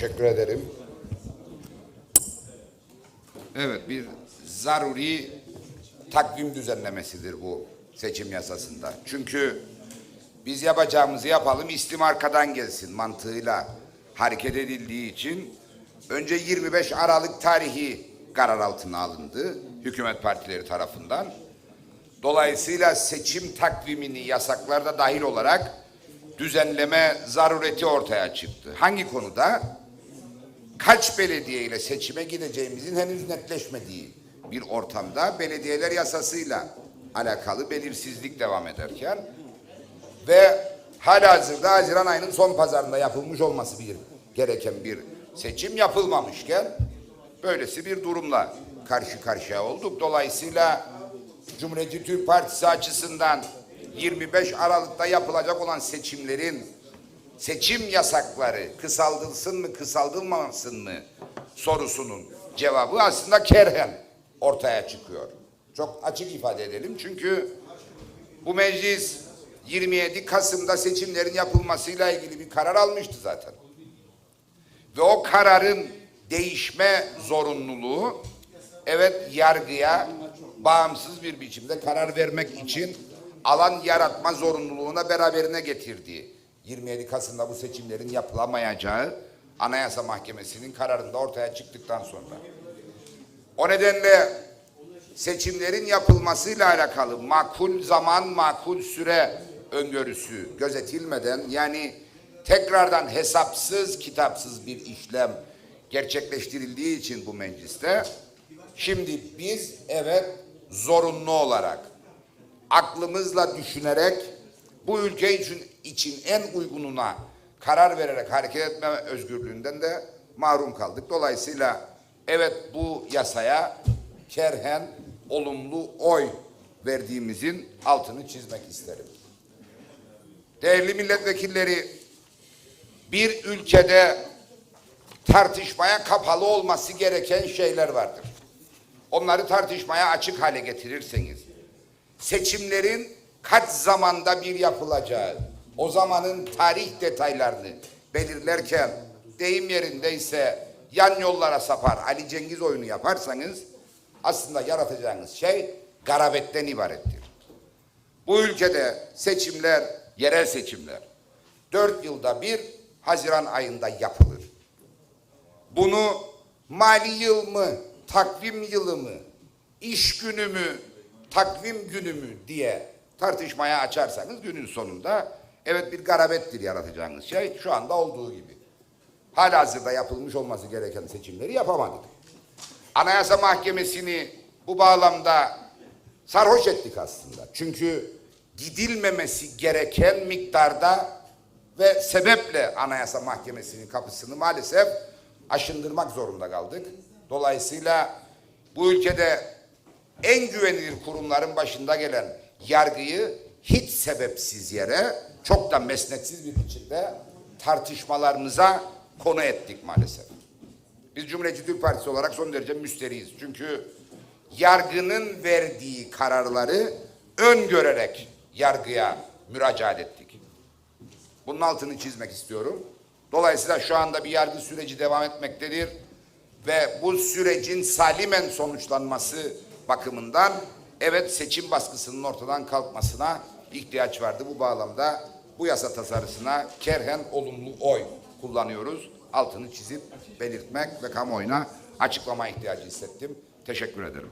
Teşekkür ederim. Evet bir zaruri takvim düzenlemesidir bu seçim yasasında. Çünkü biz yapacağımızı yapalım istim arkadan gelsin mantığıyla hareket edildiği için önce 25 Aralık tarihi karar altına alındı hükümet partileri tarafından. Dolayısıyla seçim takvimini yasaklarda dahil olarak düzenleme zarureti ortaya çıktı. Hangi konuda? Kaç belediye ile seçime gideceğimizin henüz netleşmediği bir ortamda belediyeler yasasıyla alakalı belirsizlik devam ederken ve halihazırda Haziran ayının son pazarında yapılmış olması bir gereken bir seçim yapılmamışken böylesi bir durumla karşı karşıya olduk. Dolayısıyla Cumhuriyetçi Türk Partisi açısından 25 Aralık'ta yapılacak olan seçimlerin seçim yasakları kısaldılsın mı kısaldılmasın mı sorusunun cevabı aslında kerhen ortaya çıkıyor. Çok açık ifade edelim çünkü bu meclis 27 Kasım'da seçimlerin yapılmasıyla ilgili bir karar almıştı zaten. Ve o kararın değişme zorunluluğu evet yargıya bağımsız bir biçimde karar vermek için alan yaratma zorunluluğuna beraberine getirdiği 27 Kasım'da bu seçimlerin yapılamayacağı Anayasa Mahkemesi'nin kararında ortaya çıktıktan sonra. O nedenle seçimlerin yapılmasıyla alakalı makul zaman, makul süre öngörüsü gözetilmeden yani tekrardan hesapsız, kitapsız bir işlem gerçekleştirildiği için bu mecliste şimdi biz evet zorunlu olarak aklımızla düşünerek bu ülke için, için en uygununa karar vererek hareket etme özgürlüğünden de mahrum kaldık. Dolayısıyla evet bu yasaya kerhen olumlu oy verdiğimizin altını çizmek isterim. Değerli milletvekilleri, bir ülkede tartışmaya kapalı olması gereken şeyler vardır. Onları tartışmaya açık hale getirirseniz, seçimlerin kaç zamanda bir yapılacağı, o zamanın tarih detaylarını belirlerken deyim yerindeyse yan yollara sapar Ali Cengiz oyunu yaparsanız aslında yaratacağınız şey garabetten ibarettir. Bu ülkede seçimler, yerel seçimler dört yılda bir Haziran ayında yapılır. Bunu mali yıl mı, takvim yılı mı, iş günü mü, takvim günü mü diye tartışmaya açarsanız günün sonunda evet bir garabettir yaratacağınız şey şu anda olduğu gibi. Halihazırda yapılmış olması gereken seçimleri yapamadık. Anayasa Mahkemesi'ni bu bağlamda sarhoş ettik aslında. Çünkü gidilmemesi gereken miktarda ve sebeple Anayasa Mahkemesi'nin kapısını maalesef aşındırmak zorunda kaldık. Dolayısıyla bu ülkede en güvenilir kurumların başında gelen yargıyı hiç sebepsiz yere çok da mesnetsiz bir biçimde tartışmalarımıza konu ettik maalesef. Biz Cumhuriyetçi Türk Partisi olarak son derece müsteriyiz. Çünkü yargının verdiği kararları öngörerek yargıya müracaat ettik. Bunun altını çizmek istiyorum. Dolayısıyla şu anda bir yargı süreci devam etmektedir ve bu sürecin salimen sonuçlanması bakımından evet seçim baskısının ortadan kalkmasına ihtiyaç vardı. Bu bağlamda bu yasa tasarısına kerhen olumlu oy kullanıyoruz. Altını çizip belirtmek ve kamuoyuna açıklama ihtiyacı hissettim. Teşekkür ederim.